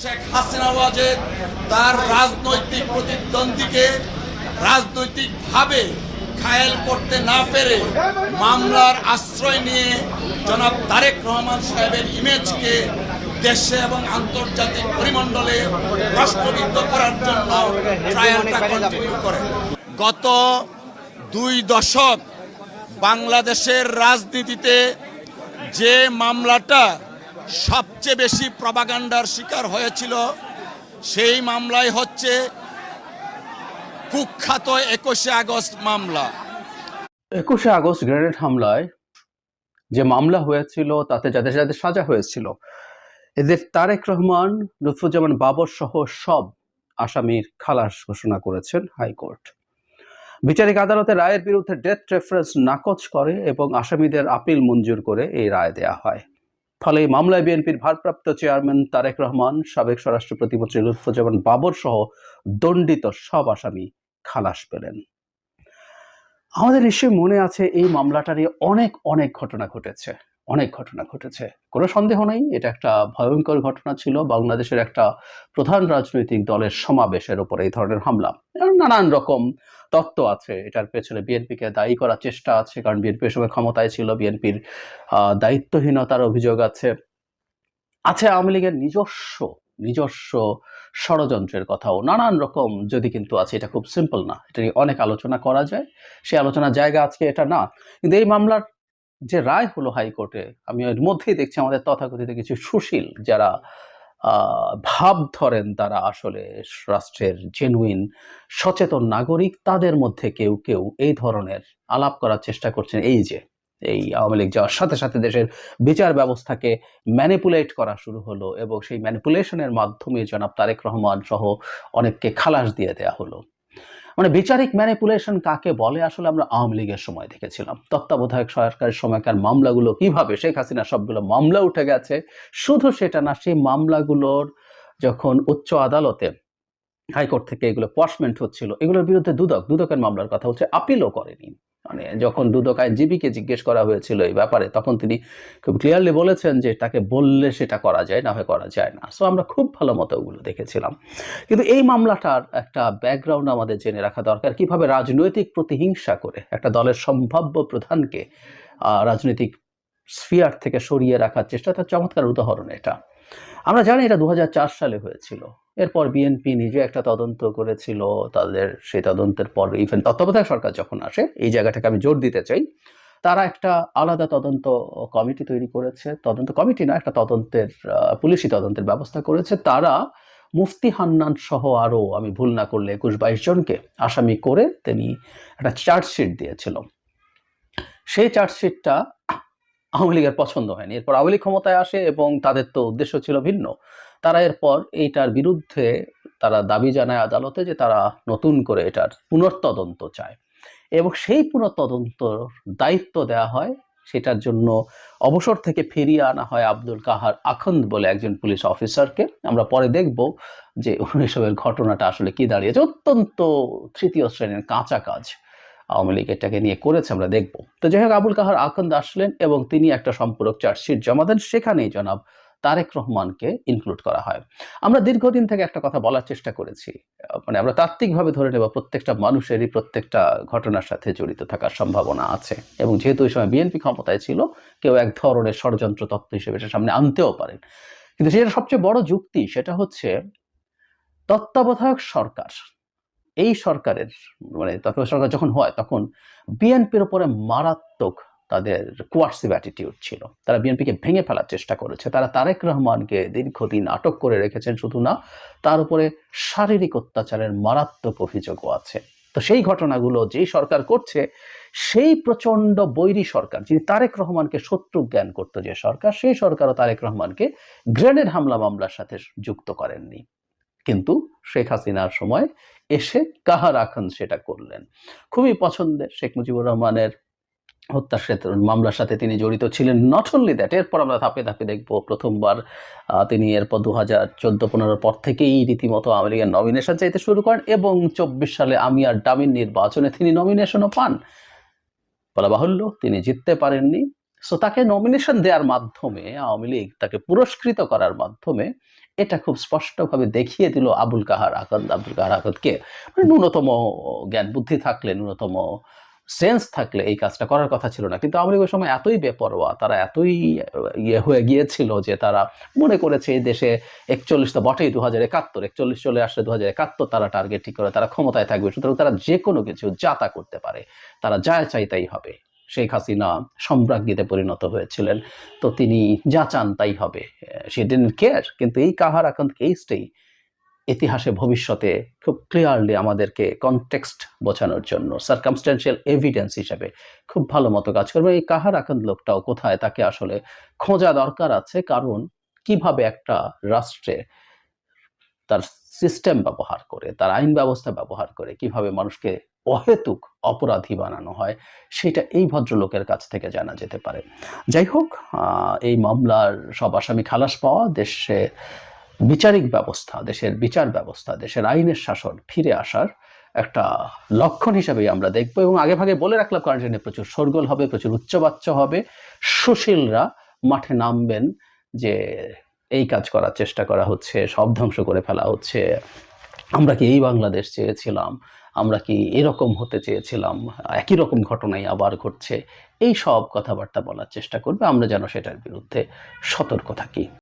শেখ হাসিনা ওয়াজেদ তার রাজনৈতিক প্রতিদ্বন্দ্বীকে রাজনৈতিকভাবে ঘায়েল করতে না পেরে মামলার আশ্রয় নিয়ে জনাব তারেক রহমান সাহেবের ইমেজকে দেশে এবং আন্তর্জাতিক পরিমণ্ডলে রাষ্ট্রবিদ্ধ করার জন্য ট্রায়ালটা কন্টিনিউ করে। গত দুই দশক বাংলাদেশের রাজনীতিতে যে মামলাটা সবচেয়ে বেশি প্রবাগান্ডার শিকার হয়েছিল সেই মামলায় হচ্ছে কুখ্যাত একুশে আগস্ট মামলা। একুশে আগস্ট গ্রেনেড হামলায় যে মামলা হয়েছিল, তাতে যাদের যাদের সাজা হয়েছিল, এদের তারেক রহমান, লুৎফুজ্জামান বাবর সহ সব আসামির খালাস ঘোষণা করেছেন হাইকোর্ট। বিচারিক আদালতে রায়ের বিরুদ্ধে ডেথ রেফারেন্স নাকচ করে এবং আসামিদের আপিল মঞ্জুর করে এই রায় দেয়া হয়। ফলে মামলায় বিএনপির ভারপ্রাপ্ত চেয়ারম্যান তারেক রহমান, সাবেক স্বরাষ্ট্র প্রতিমন্ত্রী লুৎফুজ্জামান বাবর সহ দণ্ডিত সব আসামি খালাস পেলেন। আমাদের নিশ্চয়ই মনে আছে এই মামলাটারই অনেক অনেক ঘটনা ঘটেছে। অনেক ঘটনা ঘটেছে। কোনো সন্দেহ নেই, এটা একটা ভয়ঙ্কর ঘটনা ছিল। বাংলাদেশের একটা প্রধান রাজনৈতিক দলের সমাবেশের উপর এই ধরনের হামলা। নানান রকম তত্ত্ব আছে, এটার পেছনে বিএনপিকে দায়ী করার চেষ্টা আছে, কারণ বিএনপি সময় ক্ষমতায় ছিল, বিএনপির দায়িত্বহীনতার অভিযোগ আছে। আছে আওয়ামী লীগের নিজস্ব নিজস্ব ষড়যন্ত্রের কথাও। নানান রকম যদি কিন্তু আছে, এটা খুব সিম্পল না। এটা নিয়ে অনেক আলোচনা করা যায়। সে আলোচনার জায়গা আজকে এটা না। কিন্তু এই মামলার যে রায় হলো হাইকোর্টে, আমি এর মধ্যেই দেখছি আমাদের তথাকথিত কিছু সুশীল যারা ভাব ধরেন তারা আসলে রাষ্ট্রের জেনুইন সচেতন নাগরিক, তাদের মধ্যে কেউ কেউ এই ধরনের আলাপ করার চেষ্টা করছেন। এই যে, এই আওয়ামী লীগ যাওয়ার সাথে সাথে দেশের বিচার ব্যবস্থাকে ম্যানিপুলেট করা শুরু হলো এবং সেই ম্যানিপুলেশনের মাধ্যমে জনাব তারেক রহমান সহ অনেককে খালাস দিয়ে দেয়া হলো। মানে বিচারিক ম্যানিপুলেশন কাকে বলে? আসলে আমরা আওয়ামী লীগের সময় দেখেছিলাম। তত্ত্বাবধায়ক সরকারের সময়কার মামলাগুলো কীভাবে শেখ হাসিনা সবগুলো মামলা উঠে গেছে, শুধু সেটা না, সেই মামলাগুলোর যখন উচ্চ আদালতে হাইকোর্ট থেকে এগুলো পশমেন্ট হচ্ছিল, এগুলোর বিরুদ্ধে দুদক, দুদকের মামলার কথা হচ্ছে আপিলও করেনি। মানে যখন দুদক আইনজীবীকে জিজ্ঞেস করা হয়েছিল এই ব্যাপারে, তখন তিনি খুব ক্লিয়ারলি বলেছেন যে তাকে বললে সেটা করা যায়, না হয় করা যায় না। সো আমরা খুব ভালো মতো ওগুলো দেখেছিলাম। কিন্তু এই মামলাটার একটা ব্যাকগ্রাউন্ড আমাদের জেনে রাখা দরকার। কীভাবে রাজনৈতিক প্রতিহিংসা করে একটা দলের সম্ভাব্য প্রধানকে রাজনৈতিক স্ফিয়ার থেকে সরিয়ে রাখার চেষ্টা, তার চমৎকার উদাহরণ এটা। আমরা জানি এটা দুহাজার চার সালে হয়েছিল। এরপর বিএনপি নিজে একটা তদন্ত করেছিল, তাদের সেই তদন্তের পর ইভেন তত্ত্বাবধায়ক সরকার যখন আসে, এই জায়গাটাকে আমি জোর দিতে চাই, তারা একটা আলাদা তদন্ত কমিটি তৈরি করেছে, তদন্ত কমিটি না, একটা তদন্তের পুলিশি তদন্তের ব্যবস্থা করেছে। তারা মুফতি হান্নান সহ আরও, আমি ভুল না করলে একুশ বাইশ জনকে আসামি করে তিনি একটা চার্জশিট দিয়েছিল। সেই চার্জশিটটা আওয়ামী লীগের পছন্দ হয়নি। এরপর আওয়ামী লীগ ক্ষমতায় আসে এবং তাদের তো উদ্দেশ্য ছিল ভিন্ন। তারা এরপর এইটার বিরুদ্ধে তারা দাবি জানায় আদালতে যে তারা নতুন করে এটার পুনর্তদন্ত চায়। এবং সেই পুনর্তদন্ত দায়িত্ব দেওয়া হয়, সেটার জন্য অবসর থেকে ফিরিয়ে আনা হয় আব্দুল কাহার আখন্দ বলে একজন পুলিশ অফিসারকে। আমরা পরে দেখব যে এসবের ঘটনাটা আসলে কি দাঁড়িয়েছে। অত্যন্ত তৃতীয় শ্রেণির কাঁচা কাজ। আওয়ামী লীগ এটাকে নিয়ে করেছে, আমরা দেখব। তো যাই হোক, আবুল কাহার আকন্দ আসলেন এবং তিনি একটা সম্পূরক চার্জশিট জমা দেন। সেখানেই জনাব তারেক রহমানকে ইনক্লুড করা হয়। আমরা দীর্ঘদিন থেকে একটা কথা বলার চেষ্টা করেছি। মানে আমরা তাত্ত্বিকভাবে ধরে নেব, প্রত্যেকটা মানুষেরই প্রত্যেকটা ঘটনার সাথে জড়িত থাকার সম্ভাবনা আছে। এবং যেহেতু ওই সময় বিএনপি ক্ষমতায় ছিল, কেউ এক ধরনের ষড়যন্ত্র তত্ত্ব হিসেবে এটা সামনে আনতেও পারেন। কিন্তু যেটা সবচেয়ে বড় যুক্তি, সেটা হচ্ছে তত্ত্বাবধায়ক সরকার এই সরকারের মানে সরকার যখন হয়, তখন বিএনপির উপরে মারাত্মক তাদের কোয়ার্সিভ অ্যাটিটিউড ছিল। তারা বিএনপিকে ভেঙে ফেলার চেষ্টা করেছে। তারা তারেক রহমানকে দীর্ঘদিন আটক করে রেখেছেন শুধু না, তার উপরে শারীরিক অত্যাচারের মারাত্মক অভিযোগও আছে। তো সেই ঘটনাগুলো যেই সরকার করছে, সেই প্রচণ্ড বৈরী সরকার, যিনি তারেক রহমানকে শত্রু জ্ঞান করতো যে সরকার, সেই সরকারও তারেক রহমানকে গ্রেনেড হামলা মামলার সাথে যুক্ত করেননি। কিন্তু শেখ হাসিনার সময় এসে কাহা রাখান সেটা করলেন। খুবই পছন্দের শেখ মুজিবুর রহমানের হত্যার সাথে মামলার সাথে তিনি জড়িত ছিলেন। নট অনলি দ্যাট এরপর আমরা ধাপে ধাপে দেখব প্রথমবার তিনি এরপর দু হাজার চোদ্দ পনেরোর পর থেকেই রীতিমতো লীগের নমিনেশন চাইতে শুরু করেন এবং চব্বিশ সালে আমি আর ডামিন নির্বাচনে তিনি নমিনেশনও পান। বলা বাহুল্য, তিনি জিততে পারেননি। সো তাকে নমিনেশন দেওয়ার মাধ্যমে, আওয়ামী লীগ তাকে পুরস্কৃত করার মাধ্যমে এটা খুব স্পষ্টভাবে দেখিয়ে দিল আবুল কাহার আকন্দ আব্দুল কাহার আকন্দকে মানে ন্যূনতম জ্ঞান, বুদ্ধি থাকলে, ন্যূনতম সেন্স থাকলে এই কাজটা করার কথা ছিল না। কিন্তু লীগ ওই সময় এতই বেপরোয়া, তারা এতই ইয়ে হয়ে গিয়েছিল যে তারা মনে করেছে এই দেশে একচল্লিশ তো বটেই দু হাজার একাত্তর, একচল্লিশ চলে আসলে দু হাজার একাত্তর তারা টার্গেট ঠিক করে, তারা ক্ষমতায় থাকবে, সুতরাং তারা যে কোনো কিছু যাতা করতে পারে, তারা যা চাই তাই হবে। শেখ হাসিনা সম্রাজ্ঞীতে পরিণত হয়েছিলেন। তো তিনি যা চান তাই হবে। সে ডেন্ট কেয়ার কিন্তু এই কাহার আকান্ত কেসটাই ইতিহাসে, ভবিষ্যতে খুব ক্লিয়ারলি আমাদেরকে কনটেক্সট বোঝানোর জন্য সার্কামস্টেন্সিয়াল এভিডেন্স হিসেবে খুব ভালো মতো কাজ করবে। এই কাহার আকান্ত লোকটাও কোথায়, তাকে আসলে খোঁজা দরকার আছে। কারণ কীভাবে একটা রাষ্ট্রে তার সিস্টেম ব্যবহার করে, তার আইন ব্যবস্থা ব্যবহার করে, কীভাবে মানুষকে অহেতুক অপরাধী বানানো হয়, সেটা এই ভদ্রলোকের কাছ থেকে জানা যেতে পারে। যাই হোক এই মামলার সব আসামি খালাস পাওয়া, দেশে বিচারিক ব্যবস্থা, দেশের বিচার ব্যবস্থা, দেশের আইনের শাসন ফিরে আসার একটা লক্ষণ হিসাবেই আমরা দেখব এবং আগে ভাগে বলে রাখলাম, কারণ এটা প্রচুর শোরগোল হবে, প্রচুর উচ্চবাচ্য হবে। সুশীলরা মাঠে নামবেন যে এই কাজ করার চেষ্টা করা হচ্ছে, সব ধ্বংস করে ফেলা হচ্ছে। আমরা কি এই বাংলাদেশ চেয়েছিলাম আমরা কি এরকম হতে চেয়েছিলাম? একই রকম ঘটনাই আবার ঘটছে। এই সব কথাবার্তা বলার চেষ্টা করবে। আমরা যেন সেটার বিরুদ্ধে সতর্ক থাকি।